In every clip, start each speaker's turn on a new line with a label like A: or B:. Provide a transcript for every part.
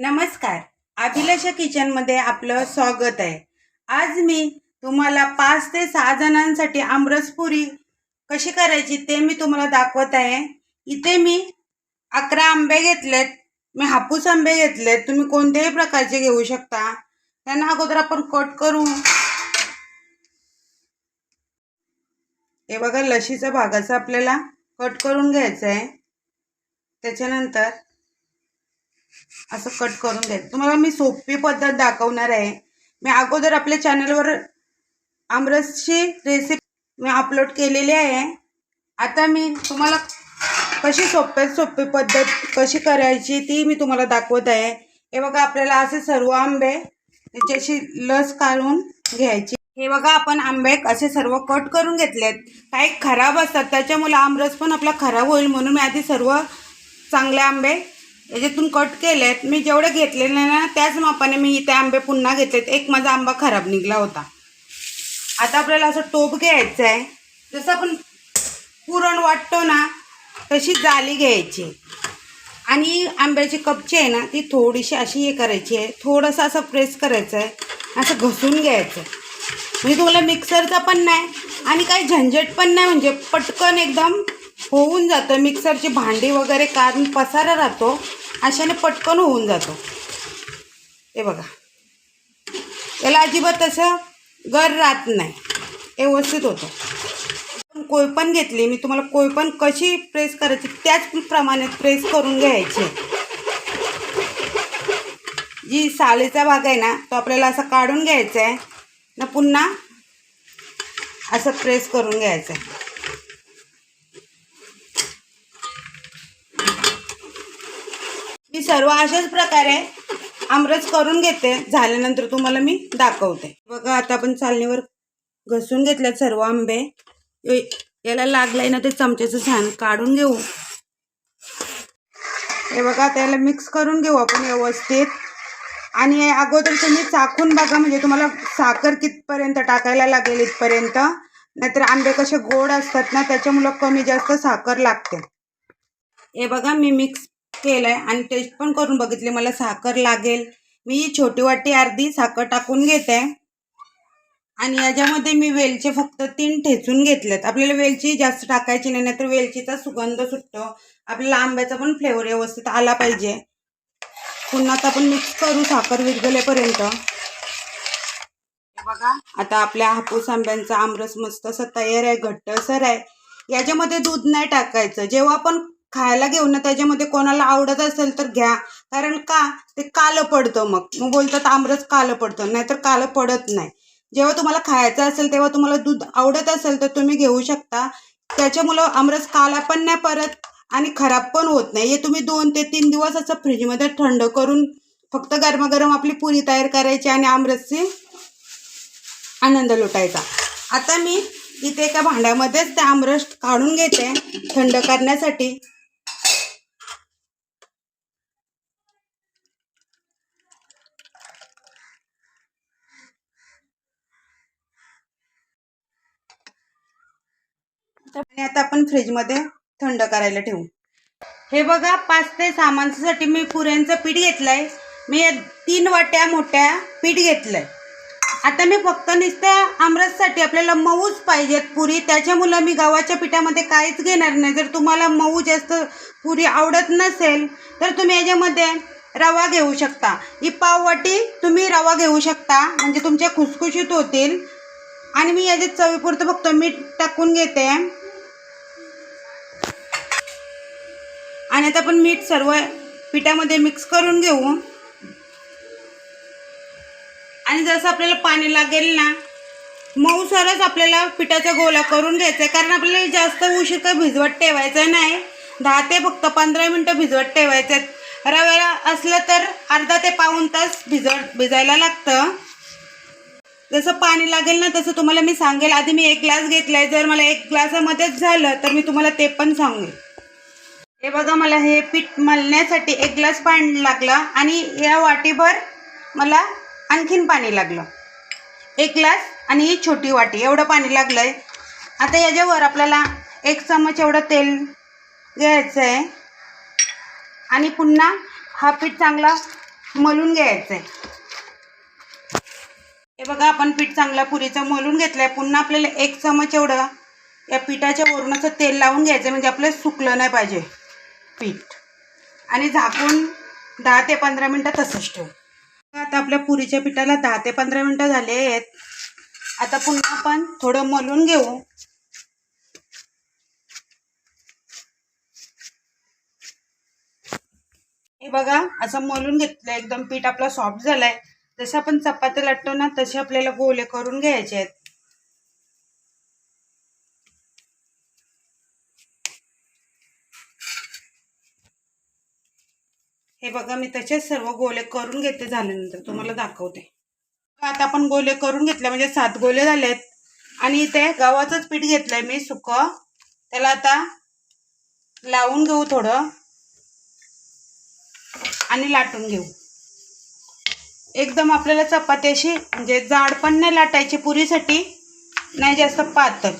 A: नमस्कार. अभिलाषा किचनमध्ये आपलं स्वागत आहे. आज मी तुम्हाला पाच ते सहा जणांसाठी आमरसपुरी कशी करायची ते मी तुम्हाला दाखवत आहे. इथे मी अकरा आंबे घेतलेत मी हापूस आंबे घेतलेत तुम्ही कोणत्याही प्रकारचे घेऊ शकता. त्यांना अगोदर आपण कट करू. हे बघा लशीचा भागाचा आपल्याला कट करून घ्यायचं आहे त्याच्यानंतर असं कट करून द्यायचं तुम्हाला मी सोपी पद्धत दाखवणार आहे. मी अगोदर आपल्या चॅनलवर आमरसची रेसिपी मी अपलोड केलेली आहे. आता मी तुम्हाला कशी सोप्यात सोपी पद्धत कशी करायची ती मी तुम्हाला दाखवत आहे. हे बघा आपल्याला असे सर्व आंबे त्याच्याशी लस काढून घ्यायची. हे बघा आपण आंबे असे सर्व कट करून घेतलेत काही खराब असतात त्याच्यामुळे आमरस पण आपला खराब होईल म्हणून मी आधी सर्व चांगले आंबे याच्यातून कट केलेत. मी जेवढे घेतलेले ना त्याच मापाने मी इथे आंबे पुन्हा घेतलेत. एक माझा आंबा खराब निघला होता. आता आपल्याला असं टोप घ्यायचं आहे जसं आपण पुरण वाटतो ना तशी जाली घ्यायची. आणि आंब्याची कपची आहे ना ती थोडीशी अशी हे करायची आहे. थोडंसं असं प्रेस करायचं आहे असं घसून घ्यायचं म्हणजे तुम्हाला मिक्सरचा पण नाही आणि काही झंझट पण नाही. म्हणजे पटकन एकदम होऊन जातं. मिक्सरची भांडी वगैरे कारण पसारा राहतो. अशाने पटकन होऊन जातो. हे बघा. त्याला अजिबात असं गर राहत नाही. व्यवस्थित होतं. कोयपण घेतली मी तुम्हाला कोयपण कशी प्रेस करायची त्याच प्रमाणे प्रेस करून घ्यायची. जी सालीचा भाग आहे ना तो आपल्याला असा काढून घ्यायचा आहे. ना पुन्हा असं प्रेस करून घ्यायचं आहे. ही सर्व अशाच प्रकारे आमरस करून घेते. झाल्यानंतर तुम्हाला मी दाखवते. बघा आता आपण चालणीवर घसून घेतल्यात सर्व आंबे. याला लागलाय ना ते चमच्याचं छान काढून घेऊ. हे बघा आता याला मिक्स करून घेऊ आपण व्यवस्थित. आणि अगोदर तुम्ही चाकून बघा म्हणजे तुम्हाला साखर कितपर्यंत टाकायला लागेल इथपर्यंत. नाहीतर आंबे कसे गोड असतात ना त्याच्यामुळं कमी जास्त साखर लागते. हे बघा मी मिक्स केलं आहे आणि टेस्ट पण करून बघितले. मला साखर लागेल. मी ही छोटी वाटी अर्धी साखर टाकून घेते. आणि याच्यामध्ये मी वेलचे फक्त तीन ठेचून घेतलेत. आपल्याला वेलची जास्त टाकायची नाही नाहीतर वेलचीचा सुगंध सुटतो. आपल्याला आंब्याचा पण फ्लेवर व्यवस्थित आला पाहिजे. पुन्हा आता आपण मिक्स करू साखर विरगलेपर्यंत बघा आता आपल्या हापूस आंब्यांचा आमरस मस्त असं तयार आहे घट्टसर आहे. याच्यामध्ये दूध नाही टाकायचं. जेव्हा आपण खायला घेऊ ना त्याच्यामध्ये कोणाला आवडत असेल तर घ्या. कारण का? ते कालं पडतं मग. मग बोलतात आमरस कालं पडतं. नाहीतर कालं पडत नाही. जेव्हा तुम्हाला खायचं असेल तेव्हा तुम्हाला दूध आवडत असेल तर तुम्ही घेऊ शकता. त्याच्यामुळं आमरस काला पण नाही परत आणि खराब पण होत नाही. हे तुम्ही दोन ते तीन दिवस असं फ्रीजमध्ये थंड करून फक्त गरमागरम आपली पुरी तयार करायची आणि आमरसची आनंद लुटायचा. आता मी इथे एका भांड्यामध्येच ते आमरस काढून घेते थंड करण्यासाठी. आणि आता आपण फ्रीजमध्ये थंड करायला ठेवू. हे बघा पाच ते सहा माणसासाठी मी पुऱ्यांचं पीठ घेतलंय. मी या तीन वाट्या मोठ्या पीठ घेतलंय. आता मी फक्त नुसत्या आमरससाठी आपल्याला मऊच पाहिजेत पुरी. त्याच्यामुळं मी गव्हाच्या पिठामध्ये काहीच घेणार नाही. जर तुम्हाला मऊ जास्त पुरी आवडत नसेल तर तुम्ही याच्यामध्ये रवा घेऊ शकता. ही पाववाटी तुम्ही रवा घेऊ शकता. म्हणजे तुमच्या खुसखुशीत होतील. आणि मी याच्यात चवीपुरतं फक्त मीठ टाकून घेते. आणि आता आपण मीठ सर्व पिठामध्ये मिक्स करून घेऊ. आणि जसं आपल्याला पाणी लागेल ना मऊसरच आपल्याला पिठाचा गोला करून घ्यायचा आहे. कारण आपल्याला जास्त उशीर काही भिजवत ठेवायचं नाही. दहा ते फक्त पंधरा मिनटं भिजवत ठेवायचं आहे रव्याला असलं तर अर्धा ते पाऊण तास भिजवत भिजायला लागतं. जसं पाणी लागेल ना तसं तुम्हाला मी सांगेल. आधी मी एक ग्लास घेतलाय. जर मला एक ग्लासामध्येच झालं तर मी तुम्हाला ते पण सांगेल. हे बघा मला हे पीठ मळण्यासाठी एक ग्लास पाणी लागलं आणि या वाटीभर मला आणखीन पाणी लागलं. एक ग्लास आणि ही छोटी वाटी एवढं पाणी लागलं आहे आता याच्यावर आपल्याला एक चमच एवढं तेल घ्यायचं आहे. आणि पुन्हा हा पीठ चांगला मलून घ्यायचं आहे. हे बघा आपण पीठ चांगला पुरीचं मलून घेतलंय. पुन्हा आपल्याला एक चमच एवढं या पिठाच्या वरून असं तेल लावून घ्यायचं म्हणजे आपलं सुकलं नाही पाहिजे. पीठ. आणि झाकून दहा ते पंधरा मिनटं तसंच ठेवू. आता आपल्या पुरीच्या पिठाला दहा ते पंधरा मिनटं झाले आहेत. आता पुन्हा आपण थोडं मलून घेऊ. हे बघा असं मलून घेतलं एकदम पीठ आपलं सॉफ्ट झालंय. जसं आपण चपाती लाटतो ना तसे आपल्याला गोले करून घ्यायचे आहेत. हे बघा मी तसेच सर्व गोले करून घेते झाल्यानंतर. तुम्हाला दाखवते. आता आपण गोले करून घेतले म्हणजे सात गोले झालेत. आणि इथे गव्हाचंच पीठ घेतलंय मी सुक. त्याला आता लावून घेऊ थोडं. आणि लाटून घेऊ. एकदम आपल्याला चपाती अशी म्हणजे जाड पण नाही लाटायची पुरीसाठी. नाही जास्त पातळ.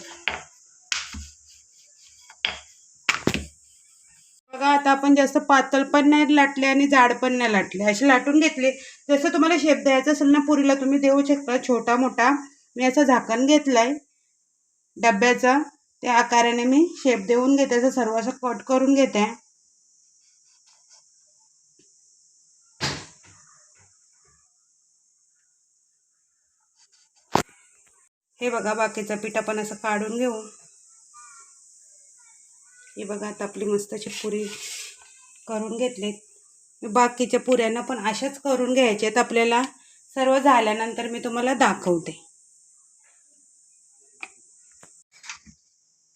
A: आता आपण जास्त पातळ पण नाही लाटले आणि जाड पण नाही लाटले. असे लाटून घेतले. जसं तुम्हाला शेप द्यायचा असेल ना पुरीला तुम्ही देऊ शकता. छोटा मोठा. मी असं झाकण घेतलंय. डब्याचा. त्या आकाराने मी शेप देऊन घेते. असं सर्व असं कट करून घेते. हे बघा बाकीचं पीठ आपण असं काढून घेऊ. हे बघा आता आपली मस्त अशी पुरी करून घेतलीत. बाकीच्या पुऱ्यांना पण अशाच करून घ्यायचे आहेत आपल्याला. सर्व झाल्यानंतर मी तुम्हाला दाखवते.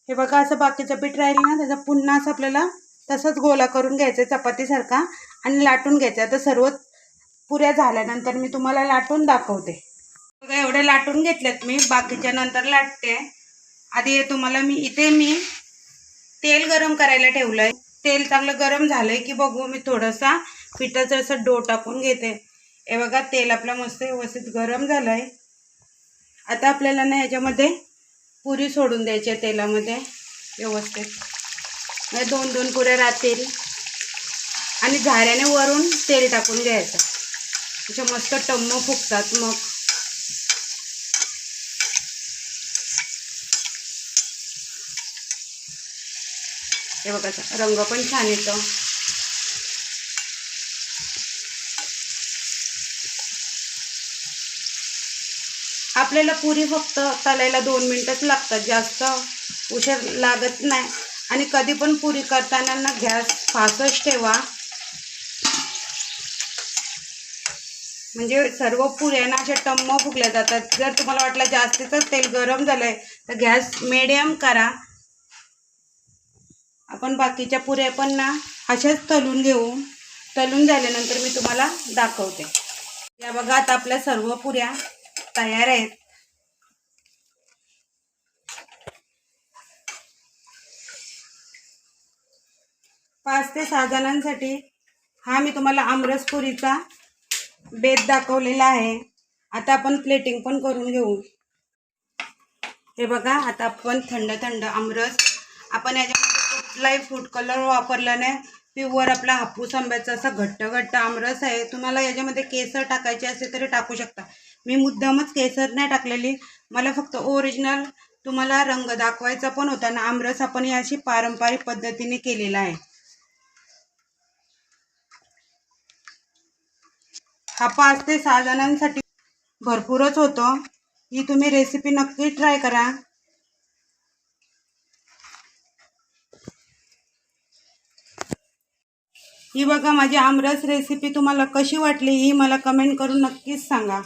A: हे बघा असं बाकीचं पीठ राहिलं ना त्याचा पुन्हा असं आपल्याला तसंच गोला करून घ्यायचं चपातीसारखा आणि लाटून घ्यायचं आता सर्व पुऱ्या झाल्यानंतर मी तुम्हाला लाटून दाखवते. बघा एवढे लाटून घेतलेत मी. बाकीच्या नंतर लाटते. आधी तुम्हाला मी इथे मी तेल गरम करायला ठेवलंय. तेल चांगलं गरम झालंय की बघू मी थोडासा पिठाचं असं डो टाकून घेते. हे बघा तेल आपलं मस्त व्यवस्थित गरम झालंय. आता आपल्याला ना ह्याच्यामध्ये पुरी सोडून द्यायची आहे तेलामध्ये व्यवस्थित. म्हणजे दोन दोन पुऱ्या राहतील. आणि झाऱ्याने वरून तेल टाकून घ्यायचं. त्याच्या मस्त टम्म फुगतात मग. हे बघा रंग पण छान येतो. आपल्याला पुरी फक्त तलायला दोन मिनटंच लागतात जास्त उशीर लागत नाही. आणि कधी पण पुरी करताना ना गॅस फास्टच ठेवा. म्हणजे सर्व पुऱ्यांना अशा टम्म फुगल्या जातात. जर तुम्हाला वाटलं जास्तीचं तेल गरम झालंय तर गॅस मिडियम करा. आपण बाकीच्या पुऱ्या पण ना अशाच तलून घेऊ. तलून झाल्यानंतर मी तुम्हाला दाखवते. या बघा आता आपल्या सर्व पुऱ्या तयार आहेत. पाच ते सहा जणांसाठी हा मी तुम्हाला आमरस पुरीचा बेत दाखवलेला आहे. आता आपण प्लेटिंग पण करून घेऊ. हे बघा आता आपण थंड थंड आमरस. आपण याच्या कुठलाही फूड कलर वापरल्याने नाही. प्युअर आपला हापूस आंब्याचा असा घट्ट घट्ट आमरस आहे. तुम्हाला याच्यामध्ये केसर टाकायचे असेल तरी टाकू शकता. मी मुद्दामच केसर नाही टाकलेली. मला फक्त ओरिजिनल तुम्हाला रंग दाखवायचा पण होता ना आमरस आपण याची पारंपरिक पद्धतीने केलेला आहे. हा पाच ते सहा जणांसाठी भरपूरच होतो. ही तुम्ही रेसिपी नक्की ट्राय करा. ही बघा माझी आमरस रेसिपी तुम्हाला कशी वाटली ही मला कमेंट करून नक्कीच सांगा.